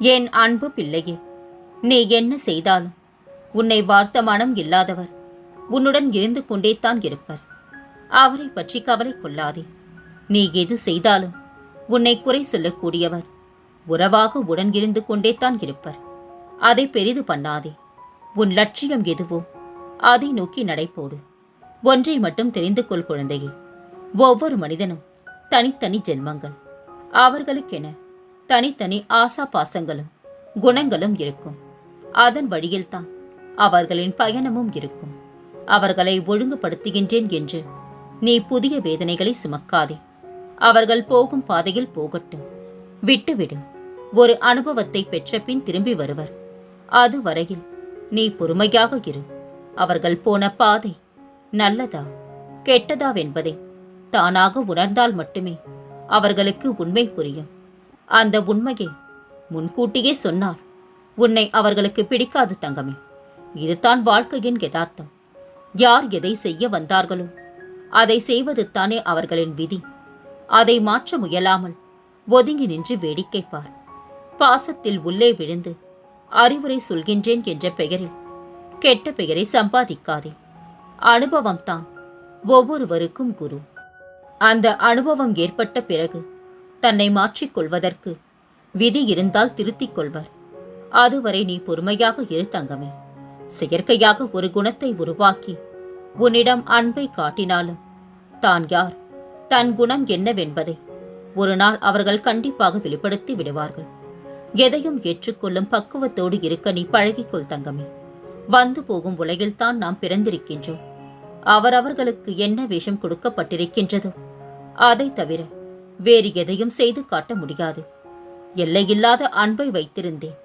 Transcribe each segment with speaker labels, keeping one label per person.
Speaker 1: என் அன்பு பிள்ளையே நீ என்ன செய்தாலும் உன்னை வார்த்த மனம் இல்லாதவர் உன்னுடன் இருந்து கொண்டே தான் இருப்பர். அவரை பற்றி கவலை கொள்ளாதே. நீ எது செய்தாலும் உன்னை குறை சொல்லக்கூடியவர் உறவாக உடன் இருந்து கொண்டே தான் இருப்பர். அதை பெரிது பண்ணாதே. உன் லட்சியம் எதுவோ அதை நோக்கி நடைபோடு. ஒன்றை மட்டும் தெரிந்து கொள் குழந்தையே. ஒவ்வொரு மனிதனும் தனித்தனி ஜென்மங்கள். அவர்களுக்கென தனித்தனி ஆசா பாசங்களும் குணங்களும் இருக்கும். அதன் வழியில்தான் அவர்களின் பயணமும் இருக்கும். அவர்களை ஒழுங்குபடுத்துகின்றேன் என்று நீ புதிய வேதனைகளை சுமக்காதே. அவர்கள் போகும் பாதையில் போகட்டும். விட்டுவிடு. ஒரு அனுபவத்தை பெற்ற பின் திரும்பி வருவர். அதுவரையில் நீ பொறுமையாக இரு. அவர்கள் போன பாதை நல்லதா கெட்டதாவென்பதை தானாக உணர்ந்தால் மட்டுமே அவர்களுக்கு உண்மை புரியும். அந்த உண்மையை முன்கூட்டியே சொன்னார். உன்னை அவர்களுக்கு பிடிக்காது தங்கமே. இதுதான் வாழ்க்கையின் யதார்த்தம். யார் எதை செய்ய வந்தார்களோ அதை செய்வது தானே அவர்களின் விதி. அதை மாற்ற முயலாமல் ஒதுங்கி நின்று வேடிக்கை பார் பாசத்தில் உள்ளே விழுந்து அறிவுரை சொல்கின்றேன் என்ற பெயரில் கெட்ட பெயரை சம்பாதிக்காதே. அனுபவம்தான் ஒவ்வொருவருக்கும் குரு. அந்த அனுபவம் ஏற்பட்ட பிறகு தன்னை மாற்றிக் கொள்வதற்கு விதி இருந்தால் திருத்திக் கொள்வர். அதுவரை நீ பொறுமையாக இரு தங்கமே. செயற்கையாக ஒரு குணத்தை உருவாக்கி உன்னிடம் அன்பை காட்டினாலும் தான் யார்? தன் குணம் என்னவென்பதை ஒரு நாள் அவர்கள் கண்டிப்பாக வெளிப்படுத்தி விடுவார்கள். எதையும் ஏற்றுக்கொள்ளும் பக்குவத்தோடு இருக்க நீ பழகிக்கொள் தங்கமே. வந்து போகும் உலகில்தான் நாம் பிறந்திருக்கின்றோம். அவரவர்களுக்கு என்ன வேஷம் கொடுக்கப்பட்டிருக்கின்றதோ அதை தவிர வேறு எதையும் செய்து காட்ட முடியாது. எல்லையில்லாத அன்பை வைத்திருந்தேன்.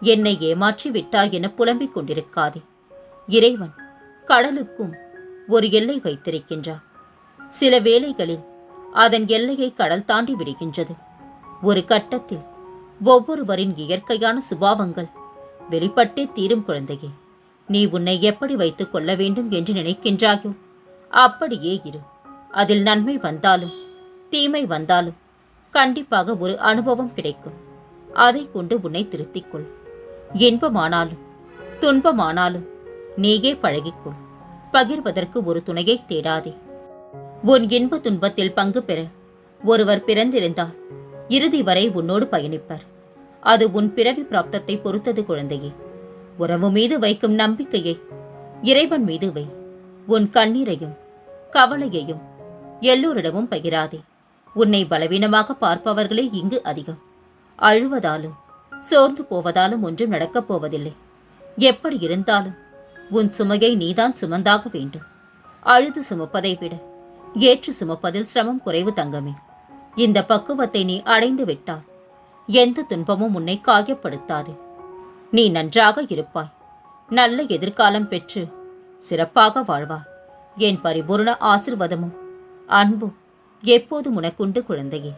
Speaker 1: என்னை ஏமாற்றி விட்டார் என புலம்பிக் கொண்டிருக்காதே. இறைவன் கடலுக்கும் ஒரு எல்லை வைத்திருக்கின்றார். சில வேளைகளில் அதன் எல்லையை கடல் தாண்டி விடுகின்றது. ஒரு கட்டத்தில் ஒவ்வொருவரின் இயற்கையான சுபாவங்கள் வெளிப்பட்டே தீரும் குழந்தையே நீ உன்னை எப்படி வைத்துக் கொள்ள வேண்டும் என்று நினைக்கின்றாயோ அப்படியே இரு. அதில் நன்மை வந்தாலும் தீமை வந்தாலும் கண்டிப்பாக ஒரு அனுபவம் கிடைக்கும். அதை கொண்டு உன்னை திருத்திக்கொள். இன்பமானாலும் துன்பமானாலும் நீயே பழகிக்கொள். பகிர்வதற்கு ஒரு துணையை தேடாதே. உன் இன்ப துன்பத்தில் பங்கு பெற ஒருவர் பிறந்திருந்தால் இறுதி வரை உன்னோடு பயணிப்பர். அது உன் பிறவி பிராப்தத்தை பொறுத்தது குழந்தையே. உறவு மீது வைக்கும் நம்பிக்கையை இறைவன் மீது வை. உன் கண்ணீரையும் கவலையையும் எல்லோரிடமும் பகிராதே. உன்னை பலவீனமாக பார்ப்பவர்களே இங்கு அதிகம். அழுவதாலும் சோர்ந்து போவதாலும் ஒன்றும் நடக்கப் போவதில்லை. எப்படி இருந்தாலும் உன் சுமையை நீதான் சுமந்தாக வேண்டும். அழுது சுமப்பதை விட ஏற்று சுமப்பதில் சிரமம் குறைவு தங்கமே. இந்த பக்குவத்தை நீ அடைந்து விட்டால் எந்த துன்பமும் உன்னை காயப்படுத்தாது. நீ நன்றாக இருப்பாய். நல்ல எதிர்காலம் பெற்று சிறப்பாக வாழ்வாய். என் பரிபூர்ண ஆசிர்வாதமும் அன்பும் எப்போதும் உனக்குண்டு குழந்தையே.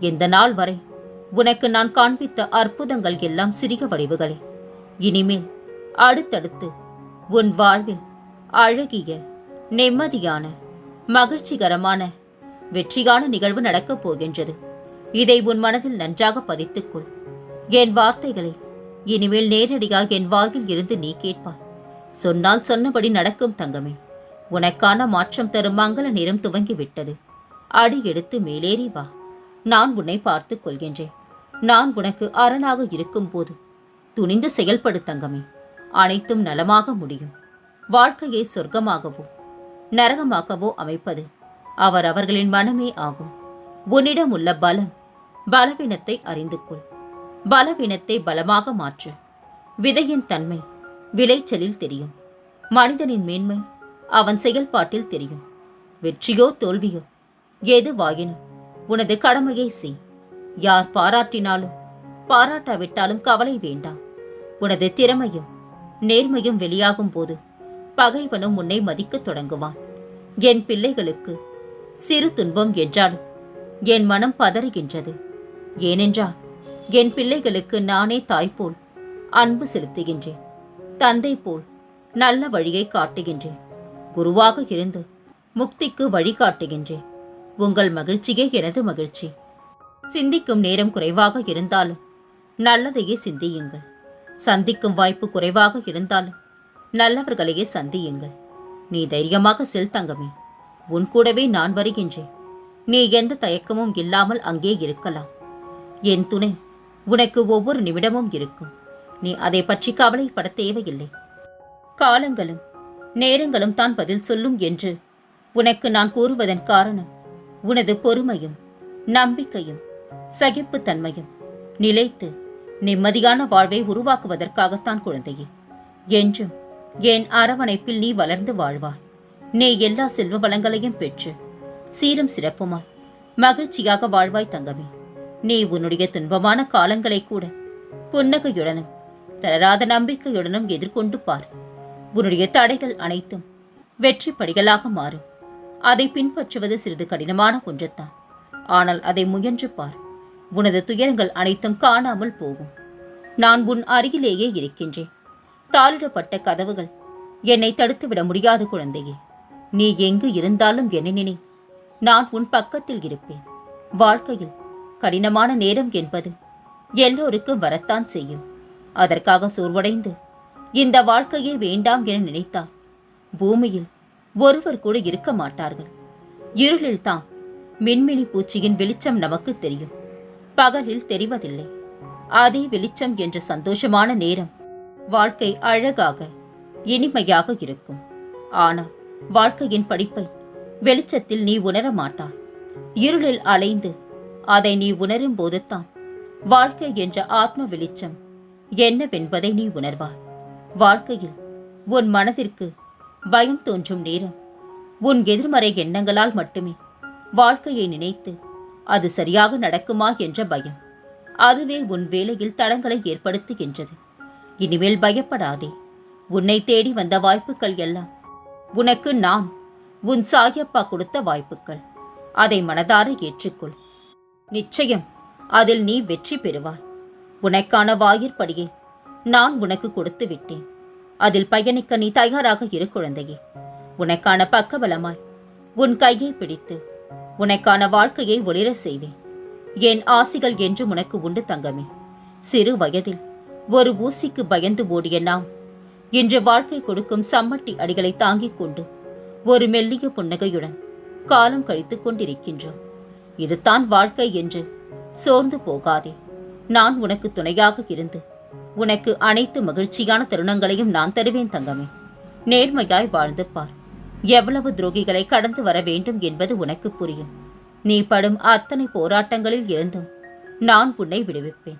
Speaker 1: இந்த நாள் வரை உனக்கு நான் காண்பித்த அற்புதங்கள் எல்லாம் சிறிய வடிவுகளே. இனிமேல் அடுத்தடுத்து உன் வாழ்வில் அழகிய நிம்மதியான மகிழ்ச்சிகரமான வெற்றியான நிகழ்வு நடக்கப் போகின்றது. இதை உன் மனதில் நன்றாக பதித்துக்கொள். என் வார்த்தைகளை இனிமேல் நேரடியாக என் வாயில் இருந்து நீ கேட்பாய். சொன்னால் சொன்னபடி நடக்கும் தங்கமே. உனக்கான மாற்றம் தரும் மங்கள நேரம் துவங்கிவிட்டது. அடி எடுத்து மேலேறி வா. நான் உன்னை பார்த்துக் கொள்கின்றேன். நான் உனக்கு அரணாக இருக்கும்போது துணிந்து செயல்படுத்தங்கமே அனைத்தும் நலமாக முடியும். வாழ்க்கையை சொர்க்கமாகவோ நரகமாகவோ அமைப்பது அவர் அவர்களின் மனமே ஆகும். உன்னிடம் உள்ள பலம் பலவீனத்தை அறிந்து கொள் பலவீனத்தை பலமாக மாற்று. விதையின் தன்மை விளைச்சலில் தெரியும். மனிதனின் மேன்மை அவன் செயல்பாட்டில் தெரியும். வெற்றியோ தோல்வியோ எதுவாயினும் உனது கடமையை செய். யார் பாராட்டினாலும் பாராட்டாவிட்டாலும் கவலை வேண்டாம் உனது திறமையும் நேர்மையும் வெளியாகும் போது பகைவனும் உன்னை மதிக்கத் தொடங்குவான். என் பிள்ளைகளுக்கு சிறு துன்பம் என்றாலும் என் மனம் பதறுகின்றது. ஏனென்றால் என் பிள்ளைகளுக்கு நானே தாய்போல் அன்பு செலுத்துகின்றேன். தந்தை போல் நல்ல வழியை காட்டுகின்றேன். குருவாக இருந்து முக்திக்கு வழிகாட்டுகின்றேன். உங்கள் மகிழ்ச்சியே எனது மகிழ்ச்சி. சிந்திக்கும் நேரம் குறைவாக இருந்தாலும் நல்லதையே சிந்தியுங்கள். சந்திக்கும் வாய்ப்பு குறைவாக இருந்தாலும் நல்லவர்களையே சந்தியுங்கள். நீ தைரியமாக செல் தங்கமே. உன் கூடவே நான் வருகின்றேன். நீ எந்த தயக்கமும் இல்லாமல் அங்கே இருக்கலாம். என் துணை உனக்கு ஒவ்வொரு நிமிடமும் இருக்கும். நீ அதை பற்றி கவலைப்பட தேவையில்லை. காலங்களும் நேரங்களும் தான் பதில் சொல்லும் என்று உனக்கு நான் கூறுவதன் காரணம் உனது பொறுமையும் நம்பிக்கையும் சகிப்புத்தன்மையும் நிலைத்து நிம்மதியான வாழ்வை உருவாக்குவதற்காகத்தான் குழந்தையே. என்றும் என் அரவணைப்பில் நீ வளர்ந்து வாழ்வாய். நீ எல்லா செல்வ வளங்களையும் பெற்று சீரும் சிறப்புமாய் மகிழ்ச்சியாக வாழ்வாய் தங்கமே. நீ உன்னுடைய துன்பமான காலங்களை கூட புன்னகையுடனும் தளராத நம்பிக்கையுடனும் எதிர்கொண்டு பார். உன்னுடைய தடைகள் அனைத்தும் வெற்றி படிகளாக மாறும். அதை பின்பற்றுவது சிறிது கடினமான ஒன்றுத்தான் ஆனால் அதை முயன்று பார். உனது துயரங்கள் அனைத்தும் காணாமல் போகும். நான் உன் அருகிலேயே இருக்கின்றேன். தாளிடப்பட்ட கதவுகள் என்னை தடுத்துவிட முடியாது குழந்தையே. நீ எங்கு இருந்தாலும் என்ன நினை. நான் உன் பக்கத்தில் இருப்பேன். வாழ்க்கையில் கடினமான நேரம் என்பது எல்லோருக்கும் வரத்தான் செய்யும். அதற்காக சோர்வடைந்து இந்த வாழ்க்கையே வேண்டாம் என நினைத்தால் பூமியில் ஒருவர் கூட இருக்க மாட்டார்கள். இருளில்தான் மின்மினி பூச்சியின் வெளிச்சம் நமக்கு தெரியும். பகலில் தெரிவதில்லை. அதே வெளிச்சம் என்ற சந்தோஷமான நேரம் வாழ்க்கை அழகாக இனிமையாக இருக்கும். ஆனால் வாழ்க்கையின் படிப்பை வெளிச்சத்தில் நீ உணர மாட்டாய். இருளில் அலைந்து அதை நீ உணரும் போதுதான் வாழ்க்கை என்ற ஆத்ம வெளிச்சம் என்னவென்பதை நீ உணர்வாய். வாழ்க்கையில் உன் மனதிற்கு பயம் தோன்றும் நேரம். உன் எதிர்மறை எண்ணங்களால் மட்டுமே வாழ்க்கையை நினைத்து அது சரியாக நடக்குமா என்ற பயம். அதுவே உன் வேலையில் தடங்களை ஏற்படுத்துகின்றது. இனிமேல் பயப்படாதே. உன்னை தேடி வந்த வாய்ப்புகள் எல்லாம் உனக்கு நான் உன் சாயப்பா கொடுத்த வாய்ப்புகள். அதை மனதார ஏற்றுக்கொள். நிச்சயம் அதில் நீ வெற்றி பெறுவாய். உனக்கான வாயிற்படியை நான் உனக்கு கொடுத்து விட்டேன். அதில் பயணிக்க நீ தயாராக இரு குழந்தையே. உனக்கான பக்கபலமாய் உன் கையை பிடித்து உனக்கான வாழ்க்கையை ஒளிர செய்வேன். என் ஆசிகள் என்று உனக்கு உண்டு தங்கமே. சிறு வயதில் ஒரு ஊசிக்கு பயந்து ஓடிய நாம் இன்று வாழ்க்கை கொடுக்கும் சம்மட்டி அடிகளை தாங்கிக் கொண்டு ஒரு மெல்லிய புன்னகையுடன் காலம் கழித்துக் கொண்டிருக்கின்றோம். இதுதான் வாழ்க்கை என்று சோர்ந்து போகாதே. நான் உனக்கு துணையாக இருந்து உனக்கு அனைத்து மகிழ்ச்சியான தருணங்களையும் நான் தருவேன் தங்கமே. நேர்மையாய் வாழ்ந்து பார். எவ்வளவு துரோகிகளை கடந்து வர வேண்டும் என்பது உனக்கு புரியும். நீ படும் அத்தனை போராட்டங்களில் இருந்தும் நான் உன்னை விடுவிப்பேன்.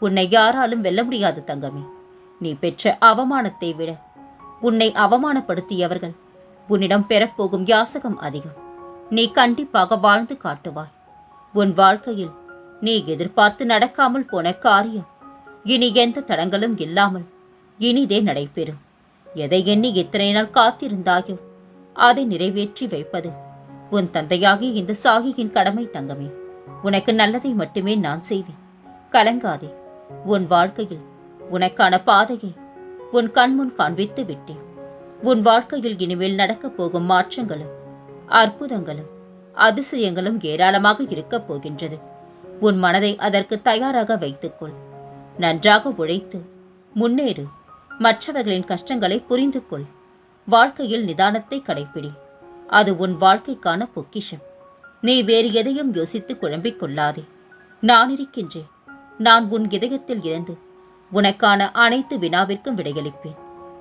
Speaker 1: உன்னை யாராலும் வெல்ல முடியாது தங்கமே. நீ பெற்ற அவமானத்தை விட உன்னை அவமானப்படுத்தியவர்கள் உன்னிடம் பெறப்போகும் யாசகம் அதிகம். நீ கண்டிப்பாக வாழ்ந்து காட்டுவாய். உன் வாழ்க்கையில் நீ எதிர்பார்த்து நடக்காமல் போன காரியம் இனி எந்த தடங்களும் இல்லாமல் இனிதே நடைபெறும். எதை எண்ணி இத்தனை நாள் காத்திருந்தாயோ அதை நிறைவேற்றி வைப்பது உன் தந்தையாகி இந்த சாகியின் கடமை தங்கமே. உனக்கு நல்லதை மட்டுமே நான் செய்வேன். கலங்காதே. உன் வாழ்க்கையில் உனக்கான பாதையை உன் கண்முன் காண்பித்து விட்டேன். உன் வாழ்க்கையில் இனிமேல் நடக்கப் போகும் மாற்றங்களும் அற்புதங்களும் அதிசயங்களும் ஏராளமாக இருக்கப் போகின்றது. உன் மனதை அதற்கு தயாராக வைத்துக்கொள். நன்றாக உழைத்து முன்னேறு. மற்றவர்களின் கஷ்டங்களை புரிந்து கொள். வாழ்க்கையில் நிதானத்தை கடைப்பிடி. அது உன் வாழ்க்கைக்கான பொக்கிஷம். நீ வேறு எதையும் யோசித்து குழம்பிக் கொள்ளாதே. நான் இருக்கின்றேன். நான் உன் இதயத்தில் இருந்து உனக்கான அனைத்து வினாவிற்கும் விடையளிப்பேன்.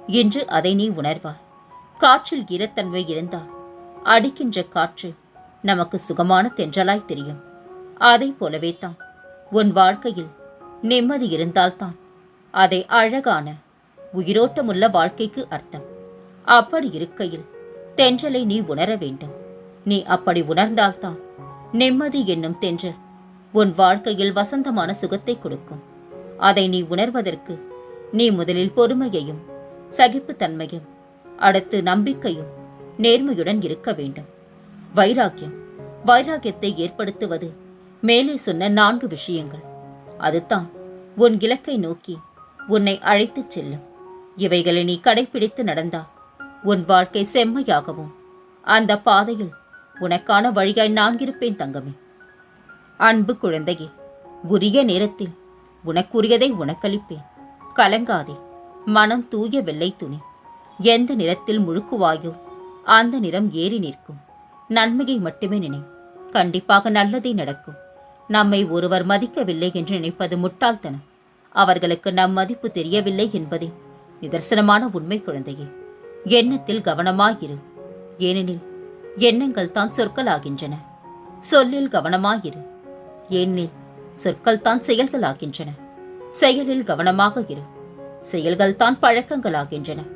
Speaker 1: என்று அதை நீ உணர்வாய் காற்றில் ஈரத்தன்மை இருந்தால் அடிக்கின்ற காற்று நமக்கு சுகமான தென்றலாய் தெரியும். அதை போலவே தான் உன் வாழ்க்கையில் நிம்மதி இருந்தால்தான். அதை அழகான உயிரோட்டமுள்ள வாழ்க்கைக்கு அர்த்தம். அப்படி இருக்கையில் தென்றலை நீ உணர வேண்டும். நீ அப்படி உணர்ந்தால்தான் நிம்மதி என்னும் தென்றல் உன் வாழ்க்கையில் வசந்தமான சுகத்தை கொடுக்கும். அதை நீ உணர்வதற்கு நீ முதலில் பொறுமையையும் சகிப்புத்தன்மையும் அடுத்து நம்பிக்கையும் நேர்மையுடன் இருக்க வேண்டும். வைராக்கியம் வைராக்கியத்தை ஏற்படுத்துவது மேலே சொன்ன நான்கு விஷயங்கள். அதுதான் உன் இலக்கை நோக்கி உன்னை அழைத்துச் செல்லும். இவைகளை நீ கடைபிடித்து நடந்தால் உன் வாழ்க்கை செம்மையாகவும் அந்த பாதையில் உனக்கான வழியாய் நான் இருப்பேன் தங்கமே. அன்பு குழந்தையே உரிய நேரத்தில் உனக்குரியதை உனக்களிப்பேன். கலங்காதே மனம் தூய வெள்ளை துணி. எந்த நிறத்தில் முழுக்குவாயோ அந்த நிறம் ஏறி நிற்கும். நன்மையை மட்டுமே நினை கண்டிப்பாக நல்லதே நடக்கும். நம்மை ஒருவர் மதிக்கவில்லை என்று நினைப்பது முட்டாள்தனம். அவர்களுக்கு நம் மதிப்பு தெரியவில்லை என்பதே நிதர்சனமான உண்மை குழந்தையே. எண்ணத்தில் கவனமாயிரு. ஏனெனில் எண்ணங்கள் தான் சொற்களாகின்றன. சொல்லில் கவனமாயிரு. ஏனெனில் சொற்கள் தான் செயல்களாகின்றன. செயலில் கவனமாக இரு. செயல்கள் தான் பழக்கங்களாகின்றன.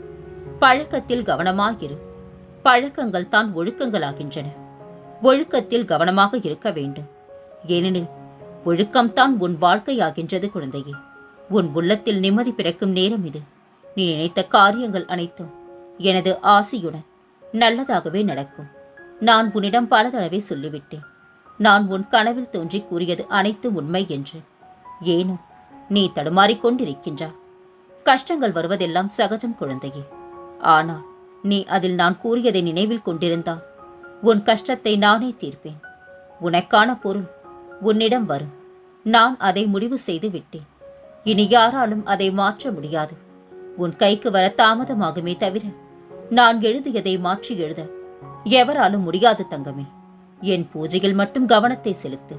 Speaker 1: பழக்கத்தில் கவனமாயிரு. பழக்கங்கள் தான் ஒழுக்கங்களாகின்றன. ஒழுக்கத்தில் கவனமாக இருக்க வேண்டும். ஏனெனில் ஒழுக்கம்தான் உன் வாழ்க்கையாகின்றது குழந்தையே. உன் உள்ளத்தில் நிம்மதி பிறக்கும் நேரம் இது. நீ நினைத்த காரியங்கள் அனைத்தும் எனது ஆசியுடன் நல்லதாகவே நடக்கும். நான் உன்னிடம் பல தடவை சொல்லிவிட்டேன். நான் உன் கனவில் தோன்றி கூறியது அனைத்து உண்மை என்று. ஏனோ நீ தடுமாறிக் கொண்டிருக்கின்றா கஷ்டங்கள் வருவதெல்லாம் சகஜம் குழந்தையே. ஆனால் நீ அதில் நான் கூறியதை நினைவில் கொண்டிருந்தால் உன் கஷ்டத்தை நானே தீர்ப்பேன். உனக்கான பொருள் உன்னிடம் வரும். நான் அதை முடிவு செய்து விட்டேன் இனி யாராலும் அதை மாற்ற முடியாது. உன் கைக்கு வர தாமதமாகுமே தவிர நான் எழுதியதை மாற்றி எழுத. எவராலும் முடியாது தங்கமே. என் பூஜையில் மட்டும் கவனத்தை செலுத்து.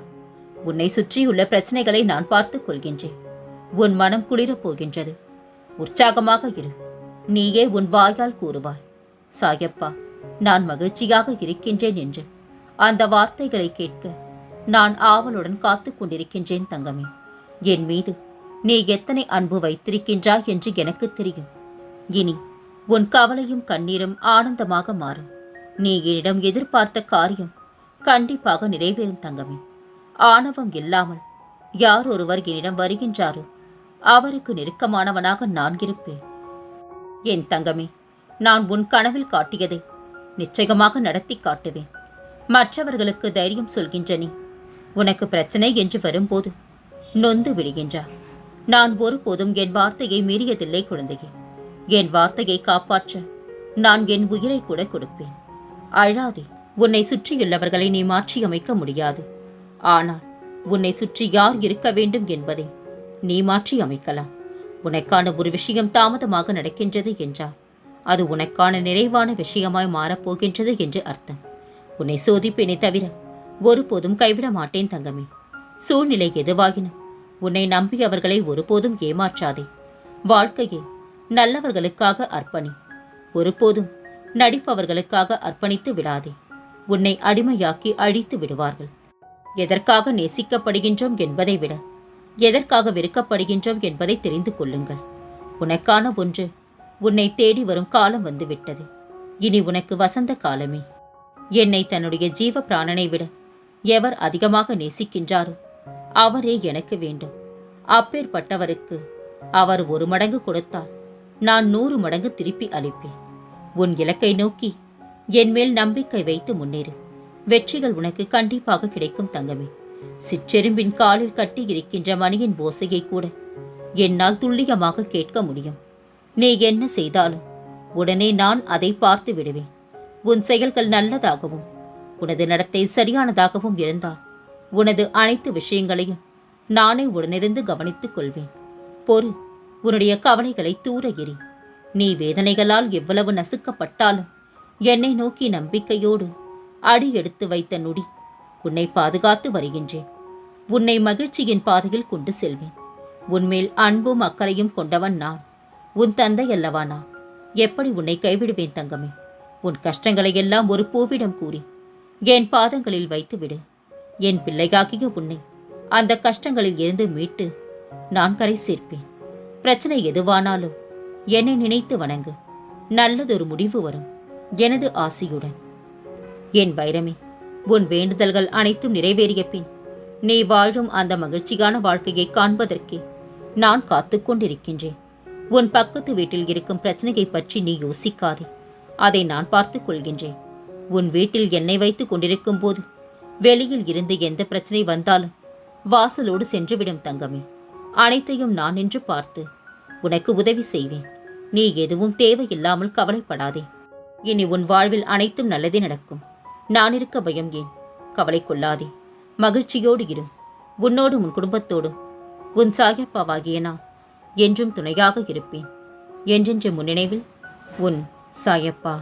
Speaker 1: உன்னை சுற்றியுள்ள பிரச்சனைகளை நான் பார்த்துக் கொள்கின்றேன். உன் மனம் குளிரப் போகின்றது. உற்சாகமாக இரு. நீயே உன் வாயால் கூறுவாய். சாயப்பா நான் மகிழ்ச்சியாக இருக்கின்றேன் என்று அந்த வார்த்தைகளை கேட்க நான் ஆவலுடன் காத்து கொண்டிருக்கின்றேன் தங்கமே. என் மீது நீ எத்தனை அன்பு வைத்திருக்கின்றாய் என்று எனக்கு தெரியும். இனி உன் கவலையும் கண்ணீரும் ஆனந்தமாக மாறும். நீ என்னிடம் எதிர்பார்த்த காரியம் கண்டிப்பாக நிறைவேறும் தங்கமே. ஆணவம் இல்லாமல் யார் ஒருவர் என்னிடம் வருகின்றாரோ அவருக்கு நெருக்கமானவனாக நான் இருப்பேன். என் தங்கமே நான் உன் கனவில் காட்டியதை நிச்சயமாக நடத்தி காட்டுவேன். மற்றவர்களுக்கு தைரியம் சொல்கின்ற நீ உனக்கு பிரச்சனை என்று வரும்போது நொந்து விடுகின்றார் நான் ஒருபோதும் என் வார்த்தையை மீறியதில்லை குழந்தையே. என் வார்த்தையை காப்பாற்ற நான் என் உயிரை கூட கொடுப்பேன். அழாதே உன்னை சுற்றியுள்ளவர்களை நீ மாற்றியமைக்க முடியாது. ஆனால் உன்னை சுற்றி யார் இருக்க வேண்டும் என்பதை நீ மாற்றி அமைக்கலாம் உனக்கான ஒரு விஷயம் தாமதமாக நடக்கின்றது என்றால் அது உனக்கான நிறைவான விஷயமாய் மாறப்போகின்றது என்று அர்த்தம். உன்னை சோதிப்பேனே தவிர ஒருபோதும் கைவிட மாட்டேன் தங்கமே. சூழ்நிலை எதுவாகினும் உன்னை நம்பியவர்களை ஒருபோதும் ஏமாற்றாதே. வாழ்க்கையை நல்லவர்களுக்காக அர்ப்பணி. ஒருபோதும் நடிப்பவர்களுக்காக அர்ப்பணித்து விடாதே. உன்னை அடிமையாக்கி அழித்து விடுவார்கள். எதற்காக நேசிக்கப்படுகின்றோம் என்பதை விட எதற்காக வெறுக்கப்படுகின்றோம் என்பதை தெரிந்து கொள்ளுங்கள். உனக்கான ஒன்று உன்னை தேடி வரும் காலம் வந்துவிட்டது. இனி உனக்கு வசந்த காலமே. என்னை தன்னுடைய ஜீவ பிராணனை விட எவர் அதிகமாக நேசிக்கின்றாரோ அவரே எனக்கு வேண்டும். அப்பேற்பட்டவருக்கு அவர் ஒரு மடங்கு கொடுத்தால் நான் நூறு மடங்கு திருப்பி அளிப்பேன். உன் இலக்கை நோக்கி என் மேல் நம்பிக்கை வைத்து முன்னேறு. வெற்றிகள் உனக்கு கண்டிப்பாக கிடைக்கும் தங்கமே. சிற்றெரும்பின் காலில் கட்டி இருக்கின்ற மணியின் ஓசையை கூட என்னால் துல்லியமாக கேட்க முடியும். நீ என்ன செய்தாலும் உடனே நான் அதை பார்த்து விடுவேன். உன் செயல்கள் நல்லதாகவும் உனது நடத்தை சரியானதாகவும் இருந்தால் உனது அனைத்து விஷயங்களையும் நானே உடனிருந்து கவனித்துக் கொள்வேன். பொறு உன்னுடைய கவலைகளை தூர எறி. நீ வேதனைகளால் எவ்வளவு நசுக்கப்பட்டாலும் என்னை நோக்கி நம்பிக்கையோடு அடி எடுத்து வைத்த நொடி உன்னை பாதுகாத்து வருகின்றேன். உன்னை மகிழ்ச்சியின் பாதையில் கொண்டு செல்வேன். உன்மேல் அன்பும் அக்கறையும் கொண்டவன் நான். உன் தந்தை அல்லவா நான்? எப்படி உன்னை கைவிடுவேன் தங்கமே? உன் கஷ்டங்களை எல்லாம் ஒரு பூவிடம் கூறி. என் பாதங்களில் வைத்துவிடு. என் பிள்ளைகாகிய உன்னை அந்த கஷ்டங்களில் இருந்து மீட்டு நான் கரை சேர்ப்பேன். பிரச்சனை எதுவானாலும் என்னை நினைத்து வணங்கு. நல்லதொரு முடிவு வரும். எனது ஆசையுடன். என் வைரமே உன் வேண்டுதல்கள் அனைத்தும் நிறைவேறிய பின் நீ வாழும் அந்த மகிழ்ச்சியான வாழ்க்கையை காண்பதற்கே நான் காத்துக்கொண்டிருக்கின்றேன் உன் பக்கத்து வீட்டில் இருக்கும் பிரச்சனையை பற்றி நீ யோசிக்காதே. அதை நான் பார்த்துக் கொள்கின்றேன். உன் வீட்டில் என்னை வைத்துக் கொண்டிருக்கும் போது வெளியில் இருந்து எந்த பிரச்சனை வந்தாலும் வாசலோடு சென்றுவிடும் தங்கமே. அனைத்தையும் நான் நின்று பார்த்து உனக்கு உதவி செய்வேன். நீ எதுவும் தேவையில்லாமல் கவலைப்படாதே. இனி உன் வாழ்வில் அனைத்தும் நல்லதே நடக்கும். நான் இருக்க பயம் ஏன்? கவலை கொள்ளாதே. மகிழ்ச்சியோடு இரு. உன்னோடும் உன் குடும்பத்தோடும். உன் சாயப்பாவாகிய நான் என்றும் துணையாக இருப்பேன். என்றென்று முன்னினைவில் உன் சாயப்பா.